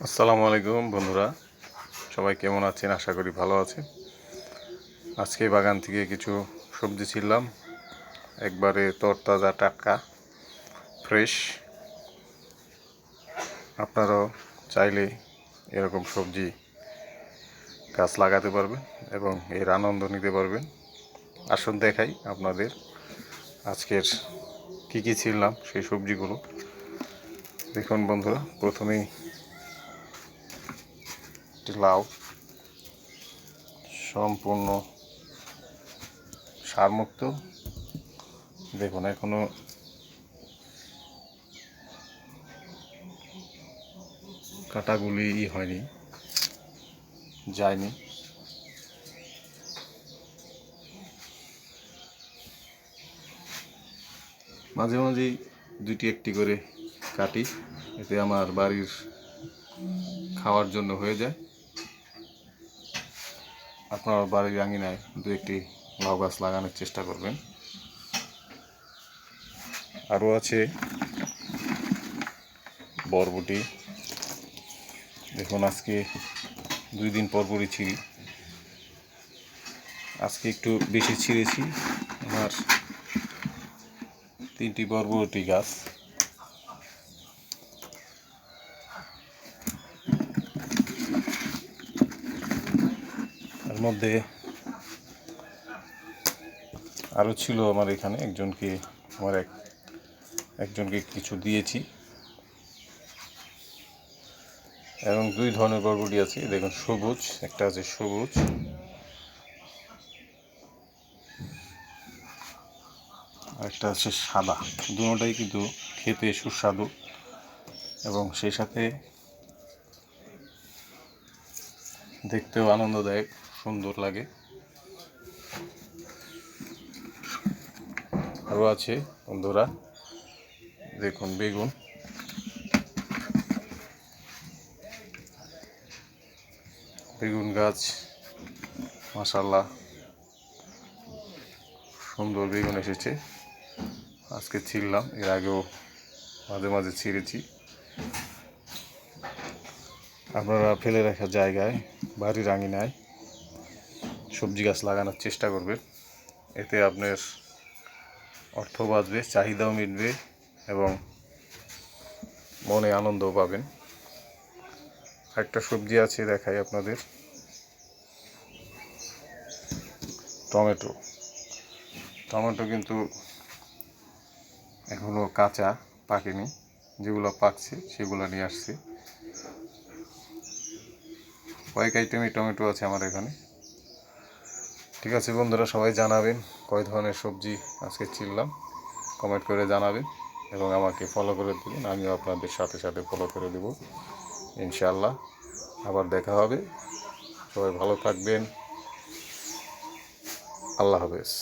আসসালামু আলাইকুম বন্ধুরা। সবাই কেমন আছেন? আশা করি ভালো আছেন। আজকে বাগান থেকে কিছু সবজি ছিললাম একবারে তরতাজা টাটকা, ফ্রেশ। আপনারাও চাইলে এরকম সবজি গাছ লাগাতে পারবেন এবং এর আনন্দ নিতে পারবেন। আসুন দেখাই আপনাদের আজকের কী কী ছিললাম সেই সবজিগুলো। দেখুন বন্ধুরা, প্রথমেই একটি লাউ সম্পূর্ণ সারমুক্ত। দেখুন, এখনও কাটাগুলি ই হয়নি, যায়নি। মাঝে মাঝেই দুটি একটি করে কাটি, এতে আমার বাড়ির খাওয়ার জন্য হয়ে যায়। আপনার বাড়ির আঙিনায় দু একটি লাউ গাছ লাগানোর চেষ্টা করবেন। আরও আছে বরবটি। দেখুন, আজকে দুই দিন পর পরই ছিঁড়ি। আজকে একটু বেশি ছিঁড়েছি। আমার তিনটি বরবটি গাছ। মধ্যে আরও ছিল আমার এখানে একজনকে, আমার এক, একজনকে কিছু দিয়েছি। এবং দুই ধরনের বরবটি আছে, দেখুন সবুজ, একটা আছে সবুজ। একটা আছে সাদা। দুটোটাই কিন্তু খেতে সুস্বাদু। এবং সেই সাথে দেখতেও আনন্দদায়ক। সুন্দর লাগে। আরও আছে বন্ধুরা। দেখুন, বেগুন। বেগুন গাছ মাসাল্লাহ সুন্দর বেগুন এসেছে। আজকে ছিললাম এর আগেও মাঝে মাঝে ছিঁড়েছি। আপনারা ফেলে রাখা জায়গায়, বাড়ির আঙিনায় সবজি গাছ লাগানোর চেষ্টা করবেন এতে আপনার অর্থ বাঁচবে, চাহিদাও মিটবে এবং মনে আনন্দও পাবেন। একটা সবজি আছে দেখাই আপনাদের। টমেটো। টমেটো কিন্তু এখনও কাঁচা, পাকেনি। যেগুলো পাকছে, সেগুলো নিয়ে আসছি। কয়েক আইটেমই টমেটো আছে আমার এখানে। ঠিক আছে বন্ধুরা, সবাই জানাবেন কয় ধরনের সবজি আজকে চিনলাম। কমেন্ট করে জানাবেন এবং আমাকে ফলো করে দেবেন। আমিও আপনাদের সাথে সাথে ফলো করে দেব ইনশাল্লাহ আবার দেখা হবে। সবাই ভালো থাকবেন। আল্লাহ হাফেজ।